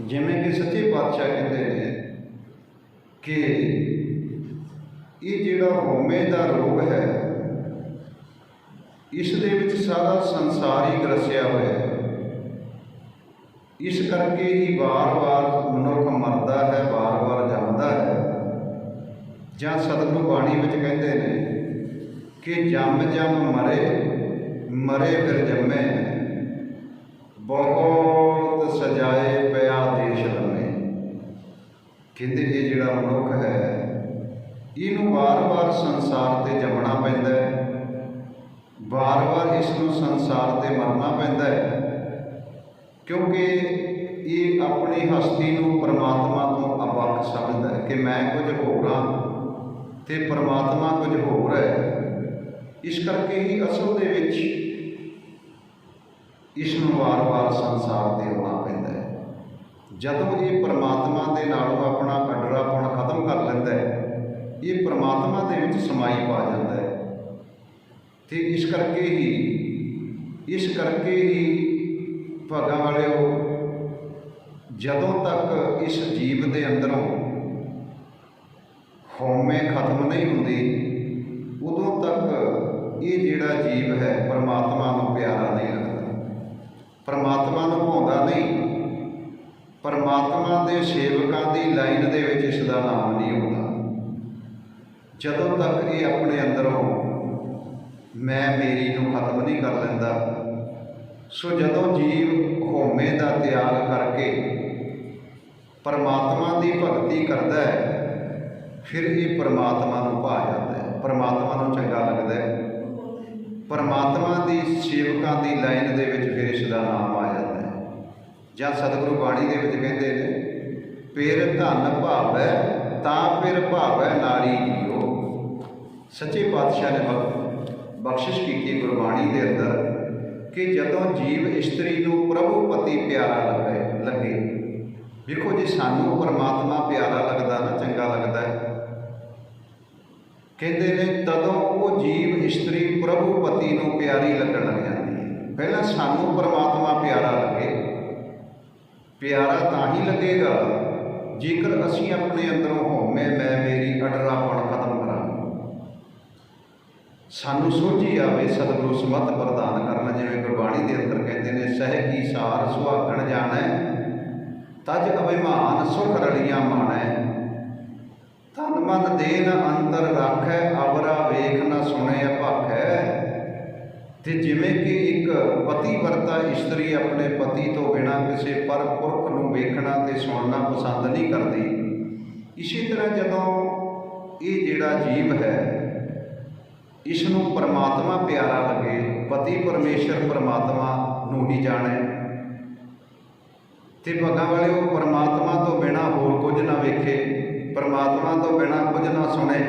ਜਿਵੇਂ ਕਿ ਸੱਚੇ ਪਾਤਸ਼ਾਹ ਕਹਿੰਦੇ ਨੇ ਕਿ ਇਹ ਜਿਹੜਾ ਹਉਮੈ ਦਾ ਰੋਗ ਹੈ, ਇਸ ਦੇ ਵਿੱਚ ਸਾਰਾ ਸੰਸਾਰ ਹੀ ਗਰਸਿਆ ਹੋਇਆ ਹੈ। ਇਸ ਕਰਕੇ ਹੀ ਵਾਰ-ਵਾਰ ਮਨੁੱਖ ਮਰਦਾ ਹੈ, ਵਾਰ-ਵਾਰ ਜੰਮਦਾ ਹੈ। ਜਾਂ ਸਤਿਗੁਰੂ ਬਾਣੀ ਵਿੱਚ ਕਹਿੰਦੇ ਨੇ ਕਿ ਜੰਮ ਜੰਮ ਮਰੇ ਮਰੇ ਫਿਰ ਜੰਮੇ। ਕਹਿੰਦੇ ਇਹ ਜਿਹੜਾ ਮਨੁੱਖ ਹੈ, ਇਹਨੂੰ ਵਾਰ-ਵਾਰ ਸੰਸਾਰ ਤੇ ਜੰਮਣਾ ਪੈਂਦਾ ਹੈ, ਵਾਰ-ਵਾਰ ਇਸ ਨੂੰ ਸੰਸਾਰ ਤੇ ਮਰਨਾ ਪੈਂਦਾ ਹੈ, ਕਿਉਂਕਿ ਇਹ ਆਪਣੀ ਹਸਤੀ ਨੂੰ ਪਰਮਾਤਮਾ ਤੋਂ ਅਵੱਖ ਸਮਝਦਾ ਹੈ ਕਿ ਮੈਂ ਕੁਝ ਹੋਰ ਹਾਂ ਤੇ ਪਰਮਾਤਮਾ ਕੁਝ ਹੋਰ ਹੈ। ਇਸ ਕਰਕੇ ਹੀ ਅਸਲ ਦੇ ਵਿੱਚ ਇਸ ਨੂੰ ਵਾਰ-ਵਾਰ ਸੰਸਾਰ ਤੇ ਆਉਣਾ ਜਦੋਂ ਇਹ ਪਰਮਾਤਮਾ ਦੇ ਨਾਲੋਂ ਆਪਣਾ ਅਡਰਾਪਣ ਖਤਮ ਕਰ ਲੈਂਦਾ ਹੈ, ਇਹ ਪਰਮਾਤਮਾ ਦੇ ਵਿੱਚ ਸਮਾਈ ਪਾ ਜਾਂਦਾ ਹੈ। ਤੇ ਇਸ ਕਰਕੇ ਹੀ, ਇਸ ਕਰਕੇ ਹੀ ਭਾਗਾਂ ਵਾਲਿਓ, ਜਦੋਂ ਤੱਕ ਇਸ ਜੀਵ ਦੇ ਅੰਦਰੋਂ ਹਉਮੈ ਖਤਮ ਨਹੀਂ ਹੁੰਦੀ, ਉਦੋਂ ਤੱਕ ਇਹ ਜਿਹੜਾ ਜੀਵ ਹੈ, ਪਰਮਾਤਮਾ ਨੂੰ ਪਿਆਰਾ ਨਹੀਂ ਲੱਗਦਾ। ਪਰਮਾਤਮਾ ਨੂੰ ਦੇ ਸੇਵਕਾਂ ਦੀ ਲਾਈਨ ਦੇ ਵਿੱਚ ਇਸ ਦਾ ਨਾਮ ਨਹੀਂ ਆਉਂਦਾ ਜਦੋਂ ਤੱਕ ਇਹ ਆਪਣੇ ਅੰਦਰੋਂ ਮੈਂ ਮੇਰੀ ਨੂੰ ਖਤਮ ਨਹੀਂ ਕਰ ਲੈਂਦਾ, ਸੋ ਜਦੋਂ ਜੀਵ ਹਉਮੈ ਦਾ ਤਿਆਗ ਕਰਕੇ ਪਰਮਾਤਮਾ ਦੀ ਭਗਤੀ ਕਰਦਾ ਹੈ, ਫਿਰ ਇਹ ਪਰਮਾਤਮਾ ਨੂੰ ਭਾ ਜਾਂਦਾ ਹੈ। ਪਰਮਾਤਮਾ ਨੂੰ ਚੰਗਾ ਲੱਗਦਾ ਹੈ। ਪਰਮਾਤਮਾ ਦੀ ਸੇਵਕਾਂ ਦੀ ਲਾਈਨ ਦੇ ਵਿੱਚ ਫਿਰ ਇਸ ਦਾ ਨਾਮ ਆ ਜਾਂਦਾ ਹੈ। ਜਾਂ ਸਤਿਗੁਰੂ ਬਾਣੀ ਦੇ ਵਿੱਚ ਕਹਿੰਦੇ ਨੇ ਪੇਰ ਧਨ ਭਾਵੈ, ਤਾਂ ਫਿਰ ਭਾਵੈ ਨਾਰੀ ਜੀਓ। ਸੱਚੇ ਪਾਤਸ਼ਾਹ ਨੇ ਬਖ- ਬਖਸ਼ਿਸ਼ ਕੀਤੀ ਗੁਰਬਾਣੀ ਦੇ ਅੰਦਰ ਕਿ ਜਦੋਂ ਜੀਵ ਇਸਤਰੀ ਨੂੰ ਪ੍ਰਭੂ ਪਤੀ ਪਿਆਰਾ ਲੱਗੇ ਲੱਗੇ। ਵੇਖੋ ਜੇ, ਸਾਨੂੰ ਪਰਮਾਤਮਾ ਪਿਆਰਾ ਲੱਗਦਾ ਨਾ ਚੰਗਾ ਲੱਗਦਾ ਹੈ? ਕਹਿੰਦੇ ਨੇ, ਤਦੋਂ ਉਹ ਜੀਵ ਇਸਤਰੀ ਪ੍ਰਭੂ ਪਤੀ ਨੂੰ ਪਿਆਰੀ ਲੱਗਣ ਲੱਗ ਜਾਂਦੀ ਹੈ। ਪਹਿਲਾਂ ਸਾਨੂੰ ਪਰਮਾਤਮਾ ਪਿਆਰਾ ਲੱਗੇ। ਪਿਆਰਾ ਤਾਂ ਹੀ ਲੱਗੇਗਾ ਜੇਕਰ ਅਸੀਂ ਆਪਣੇ ਅੰਦਰੋਂ ਹਉਮੈ ਮੈਂ ਮੇਰੀ ਅਡਰਾਪਣ ਖਤਮ ਕਰਾਂ। ਸਾਨੂੰ ਸੋਝੀ ਆਵੇ, ਸਤਿਗੁਰੂ ਸਮਤ ਪ੍ਰਦਾਨ ਕਰਨ, ਜਿਵੇਂ ਗੁਰਬਾਣੀ ਦੇ ਅੰਦਰ ਕਹਿੰਦੇ ਨੇ, ਸਹਿ ਕੀ ਸਾਰ ਸੁਹਾਗਣ ਜਾਣੈ, ਤਜ ਅਭਿਮਾਨ ਸੁਖ ਰਲੀਆਂ ਮਾਣੈ। ਤਨ ਮਨ ਦੇਨ ਅੰਤਰ ਰਾਖੈ ਅਵਰਾ ਵੇਖ ਨਾ ਸੁਣੈ ਅਭਾਖੈ ਤੇ ਜਿਵੇਂ ਕਿ ਇੱਕ ਪਤੀ ਵਰਤਾ ਇਸਤਰੀ ਆਪਣੇ ਪਤੀ ਤੋਂ ਬਿਨਾਂ ਕਿਸੇ ਪਰ ਪੁਰਖ ਨੂੰ ਵੇਖਣਾ ਤੇ ਸੁਣਨਾ ਪਸੰਦ ਨਹੀਂ ਕਰਦੀ, ਇਸੇ ਤਰ੍ਹਾਂ ਜਦੋਂ ਇਹ ਜਿਹੜਾ ਜੀਵ ਹੈ ਇਸ ਨੂੰ ਪਰਮਾਤਮਾ ਪਿਆਰਾ ਲੱਗੇ, ਪਤੀ ਪਰਮੇਸ਼ਰ ਪਰਮਾਤਮਾ ਨੂੰ ਹੀ ਜਾਣੇ, ਤੇ ਭਗਾਂ ਉਹ ਪਰਮਾਤਮਾ ਤੋਂ ਬਿਨਾ ਹੋਰ ਕੁਝ ਨਾ ਵੇਖੇ, ਪਰਮਾਤਮਾ ਤੋਂ ਬਿਨਾ ਕੁਝ ਨਾ ਸੁਣੇ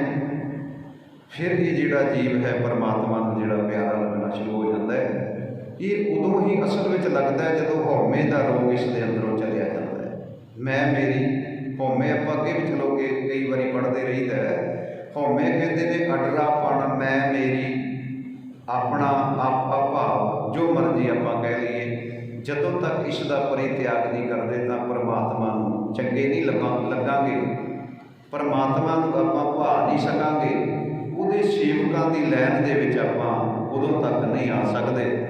ਫਿਰ ਇਹ ਜਿਹੜਾ ਜੀਵ ਹੈ ਪਰਮਾਤਮਾ ਨੂੰ ਜਿਹੜਾ ਪਿਆਰਾ ਲੱਗਣਾ ਸ਼ੁਰੂ ਹੋ ਜਾਂਦਾ ਹੈ। ਇਹ ਉਦੋਂ ਹੀ ਅਸਲ ਵਿੱਚ ਲੱਗਦਾ ਹੈ ਜਦੋਂ ਹਉਮੈ ਦਾ ਰੋਗ ਇਸ ਦੇ ਅੰਦਰੋਂ ਚਲਿਆ ਜਾਂਦਾ ਹੈ। ਮੈਂ, ਮੇਰੀ, ਹਉਮੈ ਆਪਾਂ ਅੱਗੇ ਵੀ ਚਲੋਗੇ, ਕਈ ਵਾਰੀ ਪੜ੍ਹਦੇ ਰਹੀਦਾ ਹੈ। ਹਉਮੈ ਕਹਿੰਦੇ ਨੇ, ਅਡਰਾਪਣ, ਮੈਂ, ਮੇਰੀ, ਆਪਣਾ, ਆਪਾ ਭਾਵ ਜੋ ਮਰਜ਼ੀ ਆਪਾਂ ਕਹਿ ਲਈਏ, ਜਦੋਂ ਤੱਕ ਇਸ ਦਾ ਪਰਿਤਿਆਗ ਨਹੀਂ ਕਰਦੇ ਤਾਂ ਪਰਮਾਤਮਾ ਨੂੰ ਚੰਗੇ ਨਹੀਂ ਲੱਗਾ, ਲੱਗਾਂਗੇ। ਪਰਮਾਤਮਾ ਨੂੰ ਆਪਾਂ ਭਾ ਨਹੀਂ ਸਕਾਂਗੇ। ਉਹਦੇ ਸੇਵਕਾਂ ਦੀ ਲੈਣ ਦੇ ਵਿੱਚ ਆਪਾਂ ਉਦੋਂ ਤੱਕ ਨਹੀਂ ਆ ਸਕਦੇ।